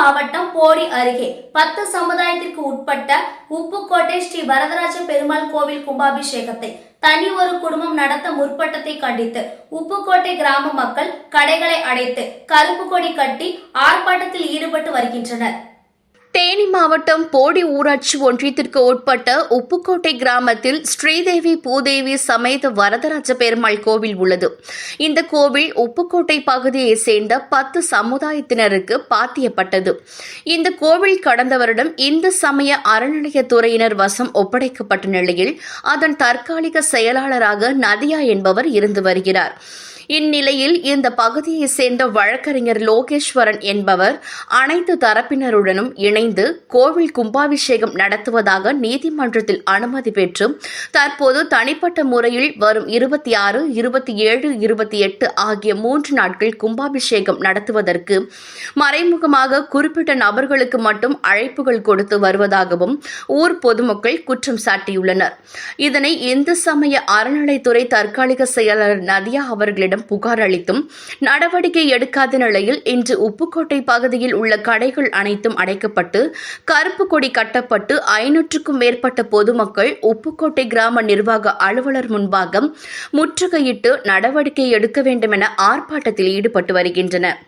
மாவட்டம் போடி அருகே பத்து சமுதாயத்திற்கு உட்பட்ட உப்புக்கோட்டை ஸ்ரீ வரதராஜ பெருமாள் கோவில் கும்பாபிஷேகத்தை தனி ஒரு குடும்பம் நடத்த முற்பட்டதை கண்டித்து உப்புக்கோட்டை கிராம மக்கள் கடைகளை அடைத்து கருப்பு கொடி கட்டி ஆர்ப்பாட்டத்தில் ஈடுபட்டு வருகின்றனர். தேனி மாவட்டம் போடி ஊராட்சி ஒன்றியத்திற்கு உட்பட்ட உப்புக்கோட்டை கிராமத்தில் ஸ்ரீதேவி பூதேவி சமேத வரதராஜ பெருமாள் கோவில் உள்ளது. இந்த கோவில் உப்புக்கோட்டை பகுதியை சேர்ந்த பத்து சமுதாயத்தினருக்கு பாத்தியப்பட்டது. இந்த கோவில் கடந்த வருடம் இந்து சமய அறநிலையத்துறையினர் வசம் ஒப்படைக்கப்பட்ட நிலையில் அதன் தற்காலிக செயலாளராக நதியா என்பவர் இருந்து வருகிறார். இந்நிலையில் இந்த பகுதியை சேர்ந்த வழக்கறிஞர் லோகேஸ்வரன் என்பவர் அனைத்து தரப்பினருடனும் இணைந்து கோவில் கும்பாபிஷேகம் நடத்துவதாக நீதிமன்றத்தில் அனுமதி பெற்று தற்போது தனிப்பட்ட முறையில் வரும் இருபத்தி ஆறு இருபத்தி ஏழு இருபத்தி எட்டு ஆகிய மூன்று நாட்கள் கும்பாபிஷேகம் நடத்துவதற்கு மறைமுகமாக குறிப்பிட்ட நபர்களுக்கு மட்டும் அழைப்புகள் கொடுத்து வருவதாகவும் ஊர் பொதுமக்கள் குற்றம் சாட்டியுள்ளனர். இதனை இந்து சமய அறநிலைத்துறை தற்காலிக செயலாளர் நதியா அவர்களிடம் புகார் அளித்தும் நடவடிக்கை எடுக்காத நிலையில் இன்று உப்புக்கோட்டை பகுதியில் உள்ள கடைகள் அனைத்தும் அடைக்கப்பட்டு கருப்பு கொடி கட்டப்பட்டு ஐநூற்றுக்கும் மேற்பட்ட பொதுமக்கள் உப்புக்கோட்டை கிராம நிர்வாக அலுவலர் முன்பாக முற்றுகையிட்டு நடவடிக்கை எடுக்க வேண்டும் என ஆர்ப்பாட்டத்தில் ஈடுபட்டு வருகின்றனர்.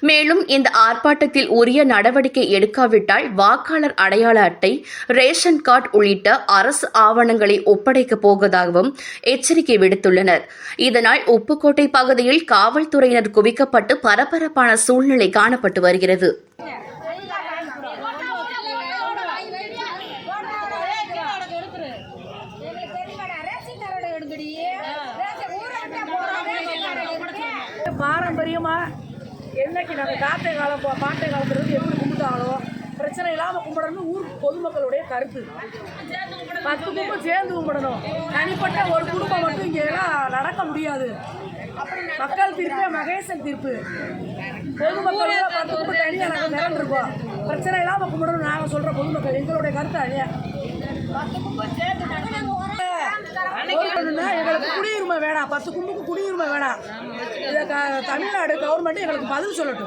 மேலும் இந்த ஆர்ப்பாட்டத்தில் உரிய நடவடிக்கை எடுக்காவிட்டால் வாக்காளர் அடையாள அட்டை ரேஷன் கார்டு உள்ளிட்ட அரசு ஆவணங்களை ஒப்படைக்கப் போவதாகவும் எச்சரிக்கை விடுத்துள்ளனர். இதனால் உப்புக்கோட்டை பகுதியில் காவல்துறையினர் குவிக்கப்பட்டு பரபரப்பான சூழ்நிலை காணப்பட்டு வருகிறது. பாரம்பரியமாக என்னைக்கு நாங்கள் காட்டை காலம் பாட்டை காலத்துலேருந்து எப்படி கும்பிட்டாங்களோ பிரச்சனை இல்லாமல் கும்பிடணும் ஊர் பொதுமக்களுடைய கருத்து. பத்து குடும்பம் சேர்ந்து கும்பிடணும். தனிப்பட்ட ஒரு குடும்பம் மட்டும் இங்கே எல்லாம் நடக்க முடியாது. மக்கள் தீர்ப்பே மகேசன் தீர்ப்பு. பொதுமக்கள் பத்து குடும்பம் தனியாக நாங்கள் நிரண்டிருக்கோம் பிரச்சனை இல்லாமல் கும்பிடணும் நாங்கள் சொல்கிற பொதுமக்கள் எங்களுடைய கருத்து அழியா எங்களுக்கு குடியுரிமை வேணாம் பத்து கும்புக்கு குடியுரிமை வேணாம். இதை க- தமிழ்நாடு கவர்மெண்ட்டு எங்களுக்கு பதில் சொல்லட்டும்.